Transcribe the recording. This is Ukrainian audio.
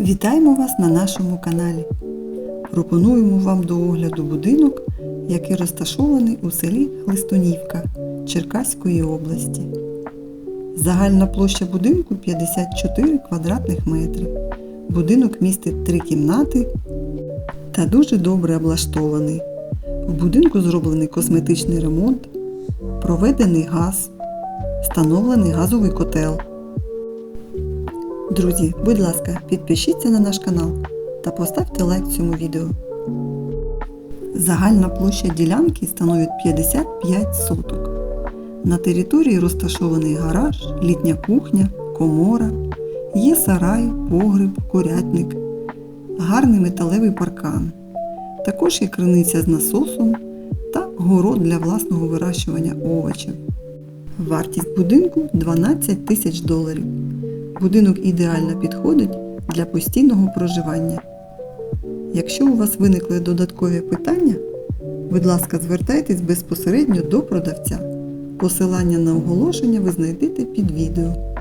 Вітаємо вас на нашому каналі. Пропонуємо вам до огляду будинок, який розташований у селі Хлистунівка Черкаської області. Загальна площа будинку 54 квадратних метри. Будинок містить три кімнати та дуже добре облаштований. В будинку зроблений косметичний ремонт, проведений газ, встановлений газовий котел. Друзі, будь ласка, підпишіться на наш канал та поставте лайк цьому відео. Загальна площа ділянки становить 55 соток. На території розташований гараж, літня кухня, комора, є сарай, погреб, курятник, гарний металевий паркан. Також є криниця з насосом та город для власного вирощування овочів. Вартість будинку 12 тисяч доларів. Будинок ідеально підходить для постійного проживання. Якщо у вас виникли додаткові питання, будь ласка, звертайтесь безпосередньо до продавця. Посилання на оголошення ви знайдете під відео.